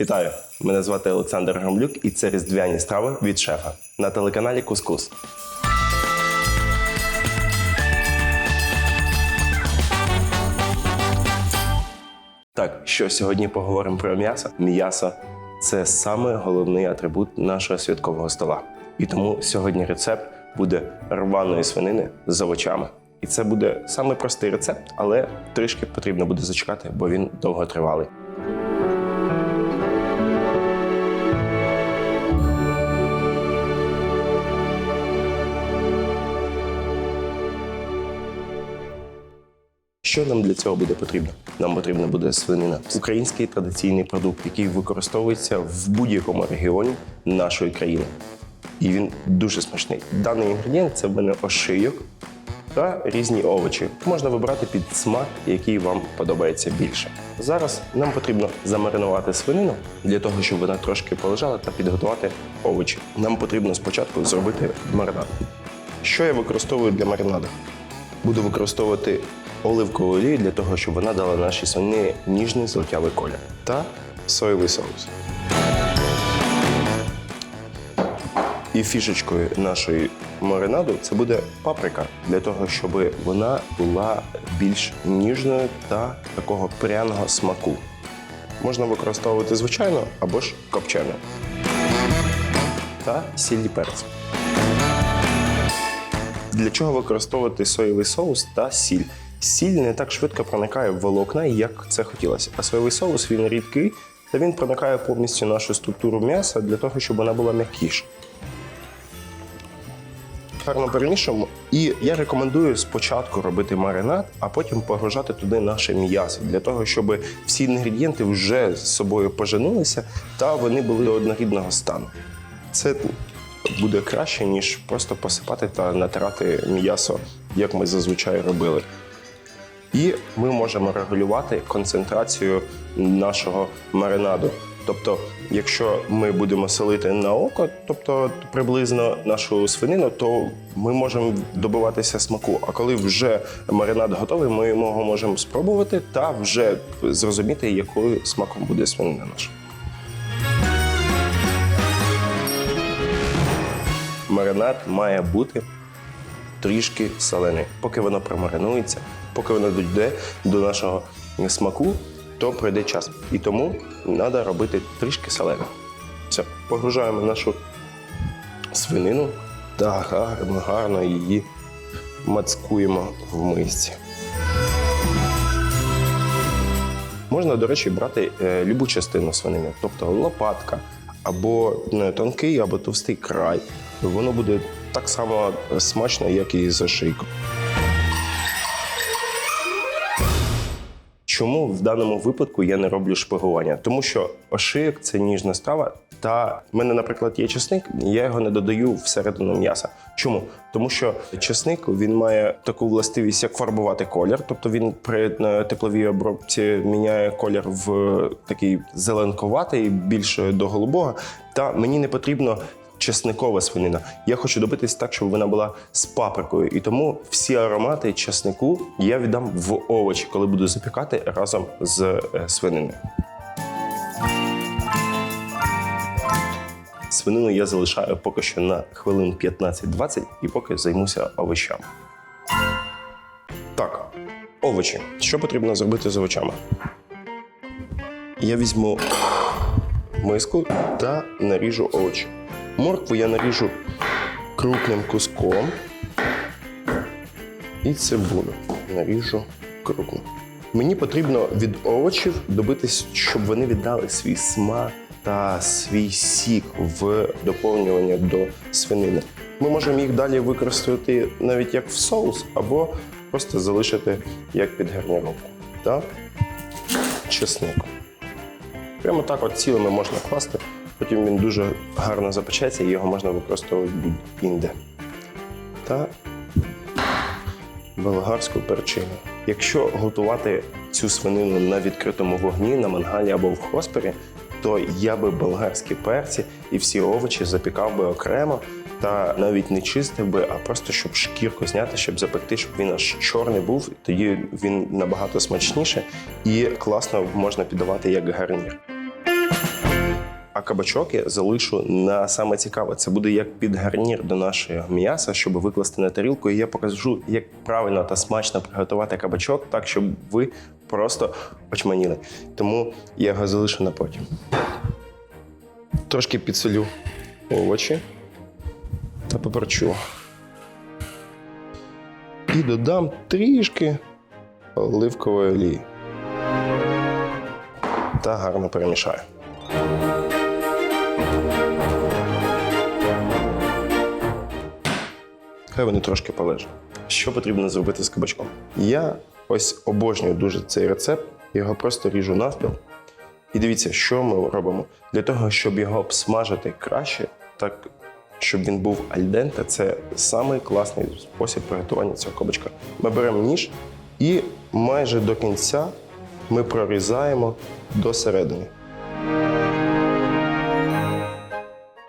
Вітаю! Мене звати Олександр Громлюк, і це різдвяні страви від шефа на телеканалі Кускус. Так, що сьогодні поговоримо про м'ясо. М'ясо це саме головний атрибут нашого святкового стола. І тому сьогодні рецепт буде рваної свинини з овочами. І це буде саме простий рецепт, але трішки потрібно буде зачекати, бо він довготривалий. Що нам для цього буде потрібно? Нам потрібна буде свинина. Український традиційний продукт, який використовується в будь-якому регіоні нашої країни. І він дуже смачний. Даний інгредієнт це в мене ошийок та різні овочі. Можна вибрати під смак, який вам подобається більше. Зараз нам потрібно замаринувати свинину для того, щоб вона трошки полежала та підготувати овочі. Нам потрібно спочатку зробити маринад. Що я використовую для маринаду? Буду використовувати оливкову олію для того, щоб вона дала нашій свинині ніжний золотявий колір та соєвий соус. І фішечкою нашої маринаду це буде паприка для того, щоб вона була більш ніжною та такого пряного смаку. Можна використовувати звичайно або ж копчену. Та сіль і перець. Для чого використовувати соєвий соус та сіль? Сіль не так швидко проникає в волокна, як це хотілося. А соєвий соус він рідкий, та він проникає повністю нашу структуру м'яса для того, щоб вона була м'якіша. Гарно перемішуємо. І я рекомендую спочатку робити маринад, а потім погружати туди наше м'ясо, для того, щоб всі інгредієнти вже з собою поженилися та вони були до однорідного стану. Це буде краще, ніж просто посипати та натирати м'ясо, як ми зазвичай робили. І ми можемо регулювати концентрацію нашого маринаду. Тобто, якщо ми будемо солити на око, тобто приблизно нашу свинину, то ми можемо добиватися смаку. А коли вже маринад готовий, ми його можемо спробувати та вже зрозуміти, якою смаком буде свинина наша. маринад має бути трішки солений. Поки воно промаринується, поки воно дійде до нашого смаку, то пройде час. І тому треба робити трішки солене. Все, погружаємо нашу свинину та гарно, гарно її мацкуємо в мисці. Можна, до речі, брати е, любу частину свинини, тобто лопатка, або е, тонкий, або товстий край. Воно буде так само смачно, як і за шийку. Чому в даному випадку я не роблю шпигування? Тому що ошийок це ніжна страва. Та в мене, наприклад, є чесник, я його не додаю всередину м'яса. Чому? Тому що чесник він має таку властивість, як фарбувати колір. Тобто він при е, тепловій обробці міняє колір в такий зеленкуватий, більше до голубого. Та мені не потрібно чесникова свинина. Я хочу добитись так, щоб вона була з паприкою. І тому всі аромати чеснику я віддам в овочі, коли буду запікати разом з е, свининою. Свинину я залишаю поки що на хвилин 15-20 і поки займуся овочами. Так, овочі. Що потрібно зробити з овочами? Я візьму миску та наріжу овочі. Моркву я наріжу крупним куском. І цибулю наріжу крупно. Мені потрібно від овочів добитись, щоб вони віддали свій смак та свій сік в доповнювання до свинини. Ми можемо їх далі використати навіть як в соус, або просто залишити як під гарніровку. Та чесник. Прямо так от цілими можна класти. Потім він дуже гарно запечеться і його можна використовувати будь-інде. Та болгарську перчину. Якщо готувати цю свинину на відкритому вогні, на мангалі або в хоспері, то я би болгарські перці і всі овочі запікав би окремо та навіть не чистив би, а просто щоб шкірку зняти, щоб запекти, щоб він аж чорний був. Тоді він набагато смачніше і класно можна підавати як гарнір. А кабачок я залишу на саме цікаве. Це буде як підгарнір до нашого м'яса, щоб викласти на тарілку. І я покажу, як правильно та смачно приготувати кабачок, так щоб ви просто очманіли. Тому я його залишу на потім. Трошки підсолю овочі та поперчу. І додам трішки оливкової олії. Та гарно перемішаю. Хай вони трошки полежать. Що потрібно зробити з кабачком? Я ось обожнюю дуже цей рецепт, його просто ріжу навпіл. І дивіться, що ми робимо. Для того, щоб його обсмажити краще, так щоб він був альденте, це самий класний спосіб приготування цього кабачка. Ми беремо ніж і майже до кінця ми прорізаємо до середини.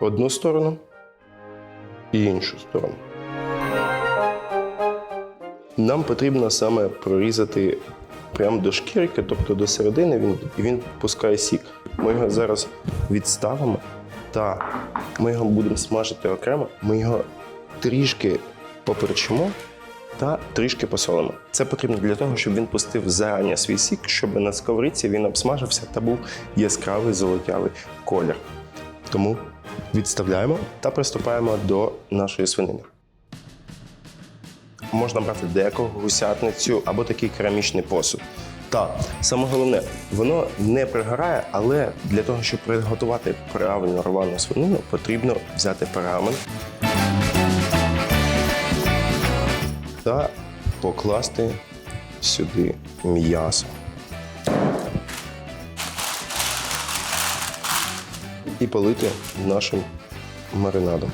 Одну сторону і іншу сторону. Нам потрібно саме прорізати прямо до шкірки, тобто до середини, він, він пускає сік. Ми його зараз відставимо та ми його будемо смажити окремо. Ми його трішки поперчимо та трішки посолимо. Це потрібно для того, щоб він пустив зарані свій сік, щоб на сковорідці він обсмажився та був яскравий золотявий колір. Тому відставляємо та приступаємо до нашої свинини. Можна брати деко, гусятницю або такий керамічний посуд. Та саме головне, воно не пригорає, але для того, щоб приготувати правильно рвану свинину, потрібно взяти пергамент та покласти сюди м'ясо. І полити нашим маринадом.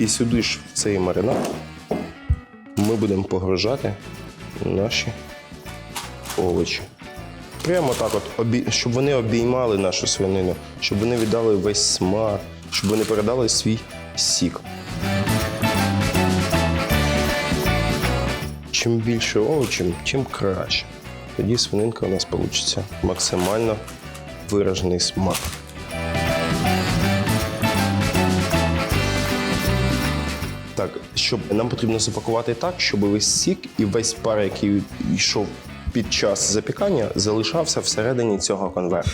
І сюди ж в цей маринад ми будемо погружати наші овочі. Прямо так, от, щоб вони обіймали нашу свинину, щоб вони віддали весь смак, щоб вони передали свій сік. Чим більше овочів, чим краще. Тоді свининка у нас вийде максимально виражений смак. Щоб нам потрібно запакувати так, щоб весь сік і весь пар, який йшов під час запікання, залишався всередині цього конверту.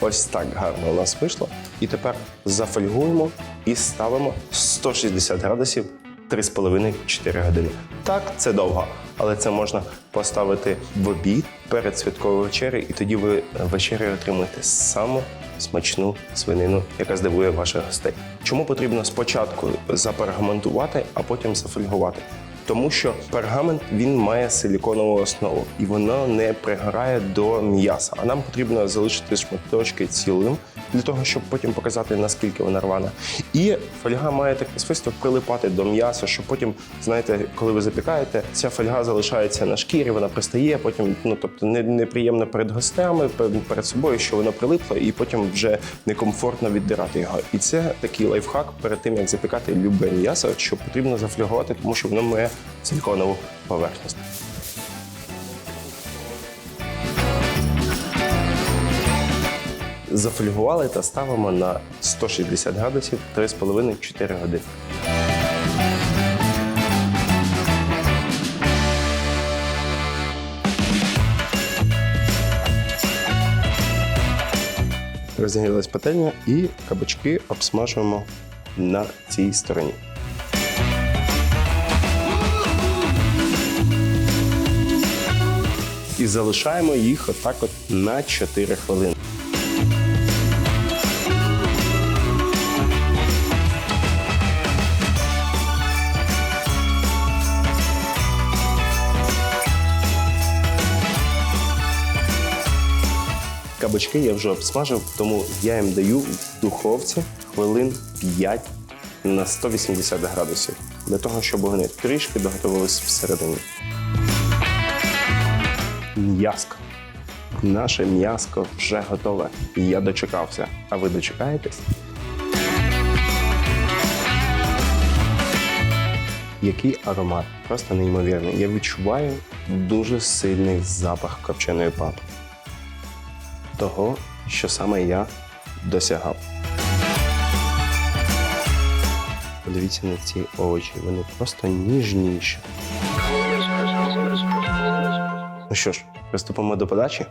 Ось так гарно у нас вийшло. І тепер зафольгуємо і ставимо 160 градусів 3,5-4 години. Так, це довго, але це можна поставити в обід перед святковою вечерею, і тоді ви вечерю отримаєте саму смачну свинину, яка здивує ваших гостей. Чому потрібно спочатку запергаментувати, а потім зафольгувати? Тому що пергамент він має силіконову основу і воно не пригорає до м'яса. А нам потрібно залишити шматочки цілим для того, щоб потім показати наскільки вона рвана. І фольга має таке свойство прилипати до м'яса, щоб потім, знаєте, коли ви запікаєте, ця фольга залишається на шкірі, вона пристає, потім, ну тобто, не- неприємно перед гостями, пе- перед собою, що воно прилипло, і потім вже некомфортно віддирати його. І це такий лайфхак перед тим, як запікати любе м'ясо, що потрібно зафлягувати, тому що воно має силіконову поверхність. Зафольгували та ставимо на 160 градусів 3,5-4 години. Розігрілась пательня і кабачки обсмажуємо на цій стороні. І залишаємо їх отак от на 4 хвилини. Кабачки я вже обсмажив, тому я їм даю в духовці хвилин 5 на 180 градусів, для того, щоб вони трішки доготовились всередині. М'язко. Наше м'яско вже готове. Я дочекався. А ви дочекаєтесь? Який аромат? Просто неймовірний. Я відчуваю дуже сильний запах копченої папи. Того, що саме я досягав. Подивіться на ці очі, вони просто ніжніші. Ну що ж, приступимо до подачі.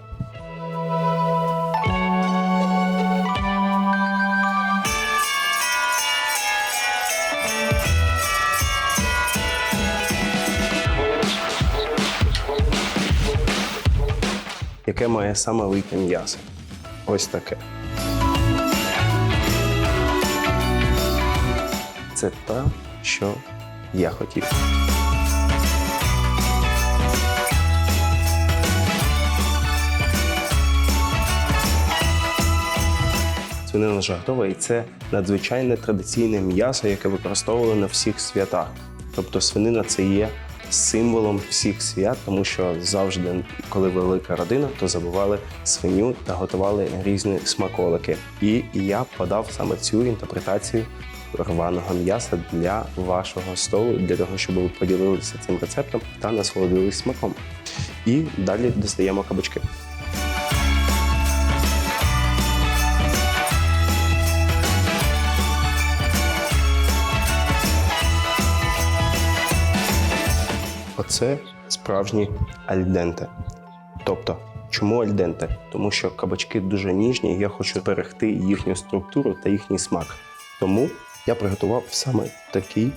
Яке має саме велике м'ясо? Ось таке. Це те, що я хотів. Свинина вже готова, і це надзвичайне традиційне м'ясо, яке використовували на всіх святах. Тобто свинина це є символом всіх свят, тому що завжди, коли велика родина, то забували свиню та готували різні смаколики. І я подав саме цю інтерпретацію рваного м'яса для вашого столу, для того, щоб ви поділилися цим рецептом та насолодились смаком. І далі достаємо кабачки. Оце справжні альденте. Тобто, чому альденте? Тому що кабачки дуже ніжні, і я хочу зберегти їхню структуру та їхній смак. Тому я приготував саме такий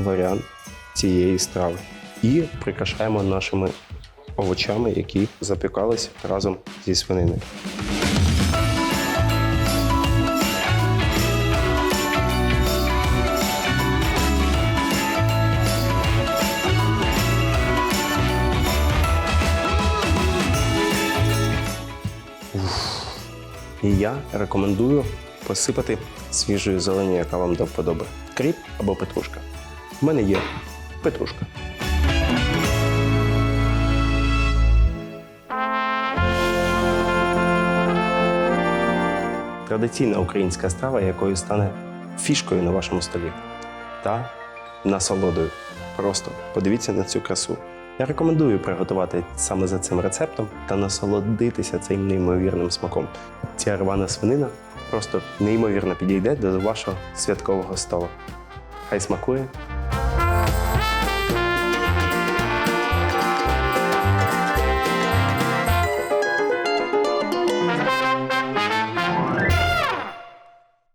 варіант цієї страви. І прикрашаємо нашими овочами, які запікались разом зі свининою. І я рекомендую посипати свіжою зеленю, яка вам до вподоби. Кріп або петрушка. У мене є петрушка. Традиційна українська страва, якою стане фішкою на вашому столі та насолодою. Просто подивіться на цю красу. Я рекомендую приготувати саме за цим рецептом та насолодитися цим неймовірним смаком. Ця рвана свинина просто неймовірно підійде до вашого святкового столу. Хай смакує